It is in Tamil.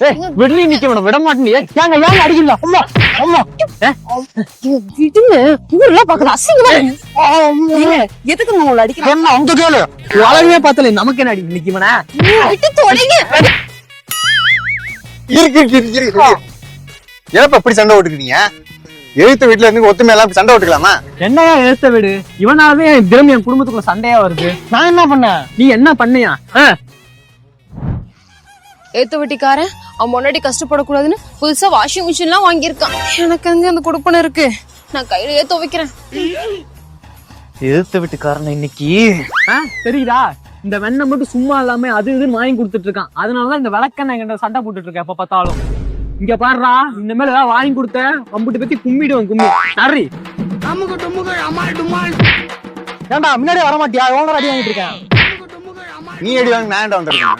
ஏய் விடுறி நிக்க வேணும். விட மாட்டேன் ஏங்க ஏங்க அடிக்கல அம்மா அம்மா. விடுங்க ஊர்ல பாக்கல அசிங்கமா எதுக்கு உங்களை அடிக்கிறேன்? அவங்க கேளு. உலகமே பார்த்தல நமக்கு என்ன அடி? நிக்கவனா விட்டு தொலைங்க இருக்கு இருக்கு இருக்கு இருக்கு. ஏப்பா இப்படி சண்டை ஓட்டுக்கிறீங்க எழுத்து வீட்டுல இருந்து ஒத்துமை எல்லாம் சண்டை ஓட்டுக்கலாமா என்னையா எழுத்த விடு? இவனாவே என் தினம் என் குடும்பத்துக்குள்ள சண்டையா வருது. நான் என்ன பண்ணேன்? நீ என்ன பண்ணியா? ஏத்த வெட்டிக்காரன். அவன் முன்னாடி கஷ்டப்படக்கூடாதுன்னு புதுசா வாஷிங் மிஷின்லாம் வாங்கியிருக்கான். எனக்கு அங்க அந்த கொடுப்பனை இருக்கு? நான் கையிலேயே துவைக்கிறேன் எதிர்த்து வீட்டுக்காரன் இன்னைக்கு? ஆ, தெரியுதா? இந்த வெண்ணெய் மட்டும் சும்மா இல்லாம அது இதுன்னு வாங்கி கொடுத்துட்டு இருக்கான். அதனாலதான் இந்த விளக்கெண்ணெய் என்கிட்ட சண்டை போட்டுட்டு இருக்கேன் எப்ப பார்த்தாலும். இங்க பாருடா இந்த மேல ஏதாவது வாங்கி கொடுத்த அம்புட்டு பத்தி கும்பிடுவேன் கும்மி. சரி ஏன்டா முன்னாடியே வர மாட்டியா எவ்வளவு அடி வாங்கிட்டு இருக்கேன்? நீ அடி வாங்க நான் ஏன்டா வந்திருக்கேன்.